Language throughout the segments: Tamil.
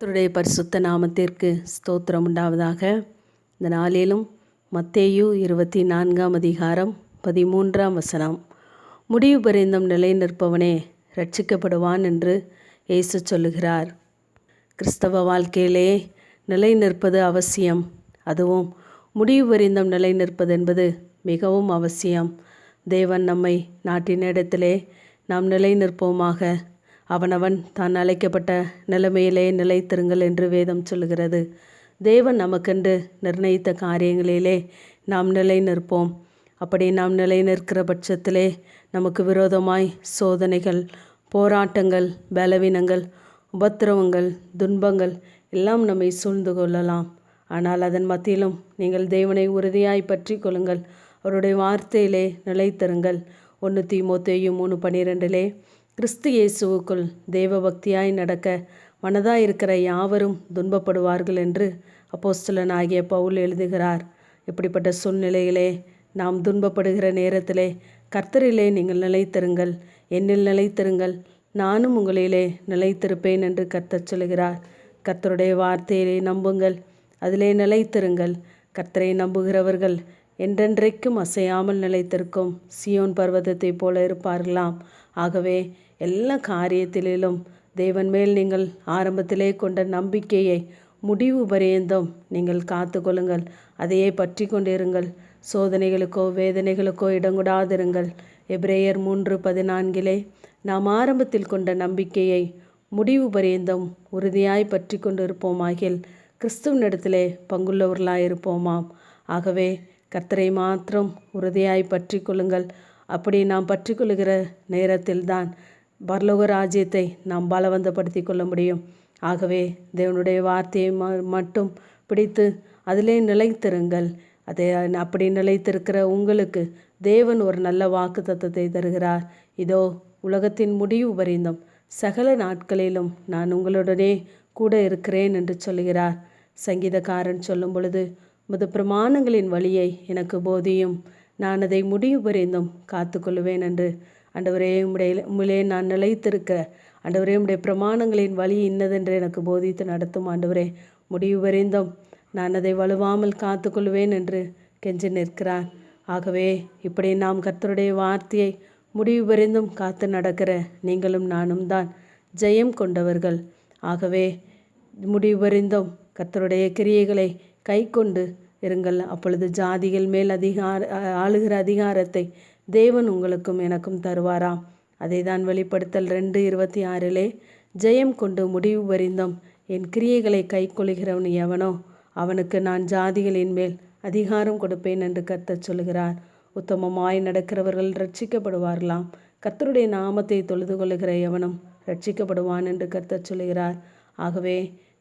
கத்தருடைய பரிசுத்த நாமத்திற்கு ஸ்தோத்திரம் உண்டாவதாக. இந்த நாளிலும் மத்தேயு இருபத்தி நான்காம் அதிகாரம் பதிமூன்றாம் வசனம். முடிவு பரிந்தம் நிலை நிற்பவனே ரட்சிக்கப்படுவான் என்று இயேசு சொல்லுகிறார். கிறிஸ்தவ வாழ்க்கையிலே நிலை நிற்பது அவசியம். அதுவும் முடிவு பரிந்தம் நிலை நிற்பது என்பது மிகவும் அவசியம். தேவன் நம்மை நாட்டின் இடத்திலே நாம் நிலை நிற்போமாக அவனவன் தான் அழைக்கப்பட்ட நிலைமையிலே நிலைத்திருங்கள் என்று வேதம் சொல்லுகிறது. தேவன் நமக்கென்று நிர்ணயித்த காரியங்களிலே நாம் நிலை நிற்போம். அப்படி நாம் நிலை நிற்கிற பட்சத்திலே நமக்கு விரோதமாய் சோதனைகள் போராட்டங்கள் பலவீனங்கள் உபத்திரவங்கள் துன்பங்கள் எல்லாம் நம்மை சூழ்ந்து கொள்ளலாம். ஆனால் அதன் மத்தியிலும் நீங்கள் தேவனை உறுதியாய் பற்றி கொள்ளுங்கள். அவருடைய வார்த்தையிலே நிலைத்திருங்கள். ஒன்று தீமோத்தேயும் மூணு பன்னிரெண்டிலே கிறிஸ்து இயேசுவுக்குள் தெய்வபக்தியாய் நடக்க மனதாய் இருக்கிற யாவரும் துன்பப்படுவார்கள் என்று அப்போஸ்தலன் ஆகிய பவுல் எழுதுகிறார். இப்படிப்பட்ட சூழ்நிலையிலே நாம் துன்பப்படுகிற நேரத்திலே கர்த்தரிலே நீங்கள் நிலைத்திருங்கள் என்னில் நிலைத்திருங்கள் நானும் உங்களிலே நிலைத்திருப்பேன் என்று கர்த்தர் சொல்கிறார் கர்த்தருடைய வார்த்தையிலே நம்புங்கள் அதிலே நிலைத்திருங்கள். கர்த்தரை நம்புகிறவர்கள் என்றென்றைக்கும் அசையாமல் நிலைத்திருக்கும். சியோன் பர்வதத்தைப் போல இருப்பார்களாம். ஆகவே எல்லா காரியத்திலும் தேவன் மேல் நீங்கள் ஆரம்பத்திலே கொண்ட நம்பிக்கையை முடிவு பரியந்தம் நீங்கள் காத்து கொள்ளுங்கள் அதையே பற்றி கொண்டிருங்கள். சோதனைகளுக்கோ வேதனைகளுக்கோ இடங்கூடாதிருங்கள். எப்ரேயர் மூன்று பதினான்கிலே நாம் ஆரம்பத்தில் கொண்ட நம்பிக்கையை முடிவு பரியந்தம் உறுதியாய் பற்றி கொண்டிருப்போமாகில் கிறிஸ்துவனிடத்திலே பங்குள்ளவர்களாக இருப்போமாம் ஆகவே கர்த்தரை மாத்திரம் உறுதியாய் பற்றி கொள்ளுங்கள். அப்படி நாம் பற்றி கொள்ளுகிற நேரத்தில்தான் பரலோக ராஜ்யத்தை நாம் பலவந்தப்படுத்தி கொள்ள முடியும். ஆகவே தேவனுடைய வார்த்தையை மட்டும் பிடித்து அதிலே நிலைத்திருங்கள். அதை அப்படி நிலைத்திருக்கிற உங்களுக்கு தேவன் ஒரு நல்ல வாக்கு தத்துவத்தை தருகிறார். இதோ உலகத்தின் முடிவு வரைந்தும் சகல நாட்களிலும் நான் உங்களுடனே கூட இருக்கிறேன் என்று சொல்கிறார் சங்கீதக்காரன் சொல்லும் பொழுது முத பிரமாணங்களின் வழியை எனக்கு போதியும். நான் அதை முடிவு வரைந்தும் காத்துக்கொள்வேன் என்று ஆண்டவரே உம்முடைய உம்மிலே நான் நிலைத்திருக்கிற. ஆண்டவரே உம்முடைய பிரமாணங்களின் வழி இன்னதென்று எனக்கு போதித்து நடத்தும் ஆண்டவரே முடிவு வரைந்தும். நான் அதை வலுவாமல் காத்துக்கொள்வேன் என்று கெஞ்சி நிற்கிறான். ஆகவே இப்படி நாம் கர்த்தருடைய வார்த்தையை முடிவு வரைந்தும் காத்து நடக்கிற நீங்களும் நானும் தான் ஜெயம் கொண்டவர்கள். ஆகவே முடிவு வரைந்தும். கர்த்தருடைய கிரியைகளை கை கொண்டு இருங்கள். அப்பொழுது ஜாதிகள் மேல் அதிகார ஆளுகிற அதிகாரத்தை தேவன் உங்களுக்கும் எனக்கும் தருவாராம் அதை தான் வெளிப்படுத்தல் ரெண்டு இருபத்தி ஆறிலே ஜெயம் கொண்டு முடிவு வரிந்தோம் என் கிரியைகளை கை கொள்கிறவன் எவனோ? அவனுக்கு நான் ஜாதிகளின் மேல் அதிகாரம் கொடுப்பேன் என்று கர்த்தர் சொல்கிறார் உத்தமமாய் நடக்கிறவர்கள் ரட்சிக்கப்படுவார்களாம் கர்த்தருடைய நாமத்தை தொழுது கொள்ளுகிற எவனும் ரட்சிக்கப்படுவான் என்று கர்த்தர் சொல்கிறார் ஆகவே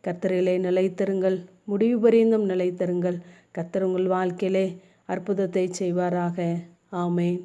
கர்த்தரிலே நிலைத்தருங்கள். முடிவு பரிந்தும் நிலைத்தருங்கள். கர்த்தர் உங்கள் வாழ்க்கையிலே அற்புதத்தை செய்வாராக. ஆமேன்.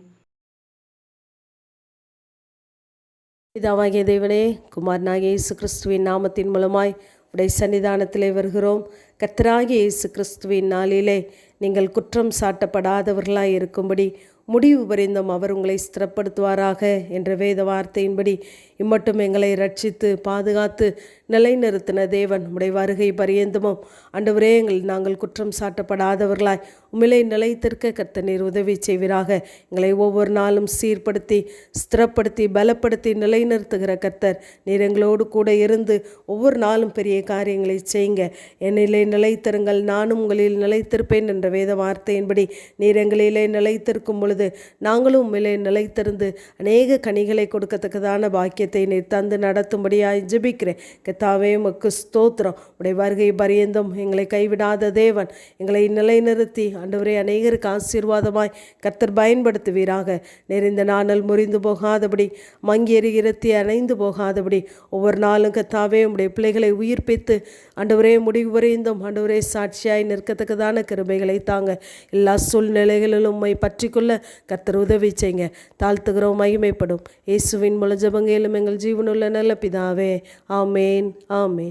பிதாவாகிய தேவனே குமாரனாகிய இயேசு கிறிஸ்துவின் நாமத்தின் மூலமாய் உடைய சன்னிதானத்திலே வருகிறோம். கத்தராகிய இயேசு கிறிஸ்துவின் நாளிலே நீங்கள் குற்றம் சாட்டப்படாதவர்களாய் இருக்கும்படி முடிவு பரிந்தும் அவர் உங்களை ஸ்திரப்படுத்துவாராக என்ற வேத வார்த்தையின்படி இம்மட்டும் எங்களை ரட்சித்து பாதுகாத்து நிலைநிறுத்தின தேவன் உடைய வருகை பரியந்தமும். அண்டவரே எங்கள் நாங்கள் குற்றம் சாட்டப்படாதவர்களாய் உமிழை நிலைத்திருக்க கர்த்த நீர் உதவி செய்வீராக. எங்களை ஒவ்வொரு நாளும் சீர்படுத்தி ஸ்திரப்படுத்தி பலப்படுத்தி நிலைநிறுத்துகிற கர்த்தர். நீர் எங்களோடு கூட இருந்து ஒவ்வொரு நாளும் பெரிய காரியங்களை செய்யுங்க. என்னிலே நிலைத்திருங்கள் நானும் உங்களில் நிலைத்திருப்பேன் என்ற வேத வார்த்தையின்படி நீர் எங்களிலே நிலைத்திருக்கும் பொழுது நாங்களும் உண்மையிலே நிலைத்திருந்து அநேக கனிகளை கொடுக்கத்தக்கதான பாக்கியத்தை நீர் தந்து நடத்தும்படியாய் ஜெபிக்கிறேன். கத்தாவே உமக்கு ஸ்தோத்திரம். உடைய வருகை பரியந்தம் எங்களை கைவிடாத தேவன். எங்களை நிலைநிறுத்தி ஆண்டவரே அநேகருக்கு ஆசீர்வாதமாய் கர்த்தர் பயன்படுத்துவீராக. நெறிந்த நாணல் முறிந்து போகாதபடி மங்கி எரிகிறத்தி அணைந்து போகாதபடி ஒவ்வொரு நாளும் கத்தாவே உடைய பிள்ளைகளை உயிர்ப்பித்து அன்றுவரே முடிவு வரைந்தும் அன்றுவரே சாட்சியாய் நிற்கத்தக்கதான கிருபைகளை தாங்க. எல்லா சூழ்நிலைகளிலும் உண்மை பற்றிக்கொள்ள கர்த்தர் உதவி செய்யுங்க தாழ்த்துகிறோம் மகிமைப்படும். இயேசுவின் முழு ஜபங்கையிலும் எங்கள் ஜீவனுள்ள நல்ல பிதாவே. ஆமேன் ஆமேன்.